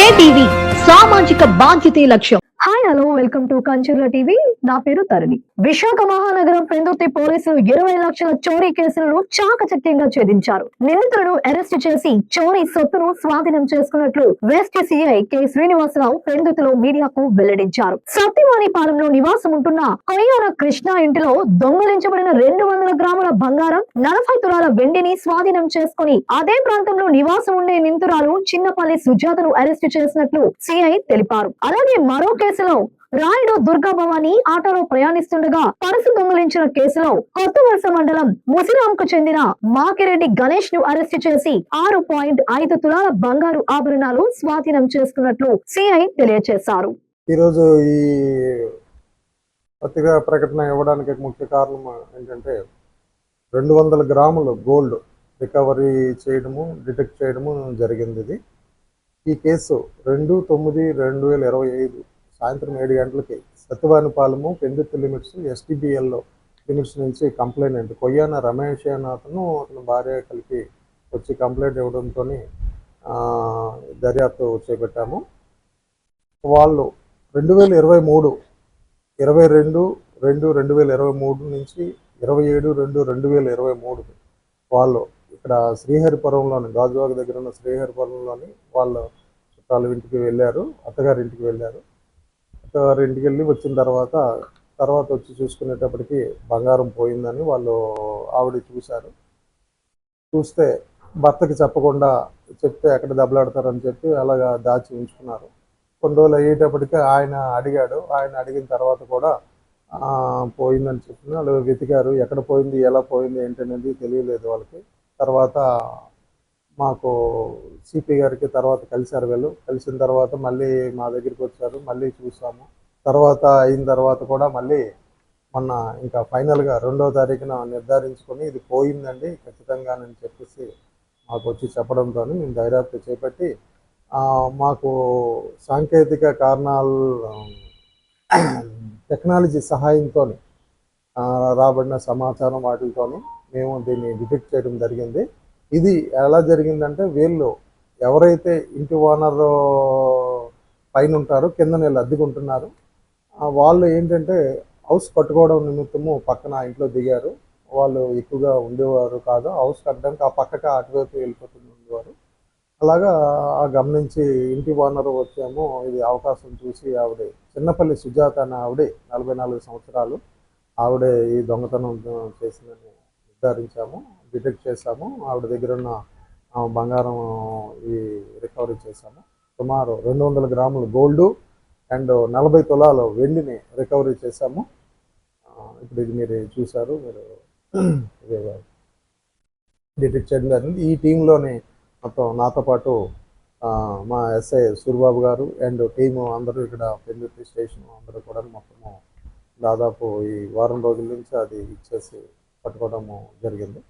KTV సామాజిక బాధ్యతే లక్ష్యం. Hi hello welcome to Kancharla TV నా పేరు తరుణి. విశాఖ మహానగరం పెందుర్తి పోలీసులు ఇరవై లక్షల చోరీ కేసులను చాకచక్యంగా ఛేదించారు. నిందితులను అరెస్ట్ చేసి చోరీ సొత్తును స్వాధీనం చేసుకున్నట్లు వెస్ట్ సిఐ కె శ్రీనివాసరావు పెందుర్తిలో మీడియాకు వెల్లడించారు. సత్యవాణిపాలెంలో నివాసం ఉంటున్న కొయ్యాల కృష్ణ ఇంటిలో దొంగలించబడిన రెండు వందల గ్రాముల బంగారం నలభై తులాల వెండిని స్వాధీనం చేసుకుని అదే ప్రాంతంలో నివాసం ఉండే నిందితురాలు చిన్నపల్లి సుజాతను అరెస్ట్ చేసినట్లు సిఐ తెలిపారు. అలాగే మరో కేసులో రాయుడు దుర్గా భవాని ఆటోలో ప్రయాణిస్తుండగా పరసు దొంగలించిన కేసులో కొత్త వలస మండలం ముసిరాంకు చెందిన మాకిరెడ్డి గణేష్ను అరెస్ట్ చేసి ఆరు పాయింట్ ఐదు తులాల బంగారు ఆభరణాలు స్వాధీనం చేసుకున్నట్లు సిఐ తెలియజేశారు. ఈరోజు ఈ పత్రికా ప్రకటన ఇవ్వడానికి ముఖ్య కారణం ఏంటంటే రెండు వందల గ్రాములు గోల్డ్ రికవరీ చేయడము డిటెక్ట్ చేయడము జరిగింది ఇది. ఈ కేసు రెండు తొమ్మిది రెండు వేల ఇరవై ఐదు సాయంత్రం ఏడు గంటలకి సత్యవానిపాలెము పెందుత్తు లిమిట్స్ ఎస్టీబీఎల్లో లిమిట్స్ నుంచి కంప్లైంట్ కొయ్యాన రమేష్ అనే అతను అతని భార్య కలిపి వచ్చి కంప్లైంట్ ఇవ్వడంతో దర్యాప్తు చేపట్టాము. వాళ్ళు రెండు వేల ఇరవై మూడు ఇరవై రెండు రెండు రెండు వేల ఇరవై మూడు నుంచి ఇరవై ఏడు రెండు రెండు వేల ఇరవై మూడు వాళ్ళు ఇక్కడ శ్రీహరిపురంలోని గాజువాక దగ్గర ఉన్న శ్రీహరిపురంలోని వాళ్ళ చుట్టాల ఇంటికి వెళ్ళారు అత్తగారి ఇంటికి వెళ్ళారు. అత్తగారి ఇంటికి వెళ్ళి వచ్చిన తర్వాత తర్వాత వచ్చి చూసుకునేటప్పటికి బంగారం పోయిందని వాళ్ళు ఆవిడ చూశారు. చూస్తే భర్తకి చెప్పకుండా చెప్తే ఎక్కడ దెబ్బలాడతారని చెప్పి అలాగా దాచి ఉంచుకున్నారు. కొన్ని రోజులు అయ్యేటప్పటికి ఆయన అడిగాడు. ఆయన అడిగిన తర్వాత కూడా పోయిందని చెప్పిన వాళ్ళు వెతికారు. ఎక్కడ పోయింది? ఎలా పోయింది? ఏంటనేది తెలియలేదు వాళ్ళకి. తర్వాత మాకు సిపి గారికి తర్వాత కలిశారు వీళ్ళు. కలిసిన తర్వాత మళ్ళీ మా దగ్గరికి వచ్చారు. మళ్ళీ చూసాము. తర్వాత అయిన తర్వాత కూడా మళ్ళీ మొన్న ఇంకా ఫైనల్గా రెండో తారీఖున నిర్ధారించుకొని ఇది పోయిందండి. ఖచ్చితంగానని చెప్పేసి మాకు వచ్చి చెప్పడంతో మేము దర్యాప్తు చేపట్టి మాకు సాంకేతిక కారణాలు టెక్నాలజీ సహాయంతో రాబడిన సమాచారం వాటితోని మేము దీన్ని డిటెక్ట్ చేయడం జరిగింది. ఇది ఎలా జరిగిందంటే వీళ్ళు ఎవరైతే ఇంటి ఓనర్ పైన ఉంటారో కింద వీళ్ళు అద్దెకుంటున్నారు వాళ్ళు ఏంటంటే హౌస్ కట్టుకోవడం నిమిత్తము పక్కన ఇంట్లో దిగారు. వాళ్ళు ఎక్కువగా ఉండేవారు కాదు. హౌస్ కట్టడానికి ఆ పక్కకి అటువైపు వెళ్ళిపోతుంది ఉండేవారు. అలాగా ఆ గమనించి ఇంటి ఓనర్ వచ్చాము ఇది అవకాశం చూసి ఆవిడ చిన్నపల్లి సుజాత అనే ఆవిడ నలభై నాలుగు సంవత్సరాలు ఆవిడ ఈ దొంగతనం చేసిందని నిర్ధారించాము డిటెక్ట్ చేశాము. ఆవిడ దగ్గర ఉన్న బంగారం ఈ రికవరీ చేశాము. సుమారు రెండు వందల గ్రాములు గోల్డ్ అండ్ నలభై తులాలు వెండిని రికవరీ చేశాము. ఇప్పుడు ఇది మీరు చూశారు మీరు ఇది డిటెక్ట్ చేయడం జరిగింది. ఈ టీంలోని మొత్తం నాతో పాటు మా ఎస్ఐ సూర్బాబు గారు అండ్ టీము అందరూ ఇక్కడ పెందుర్తి స్టేషన్ అందరూ కూడా మొత్తము దాదాపు ఈ వారం రోజుల నుంచి అది ఇచ్చేసి పట్టుకోవడం జరిగింది.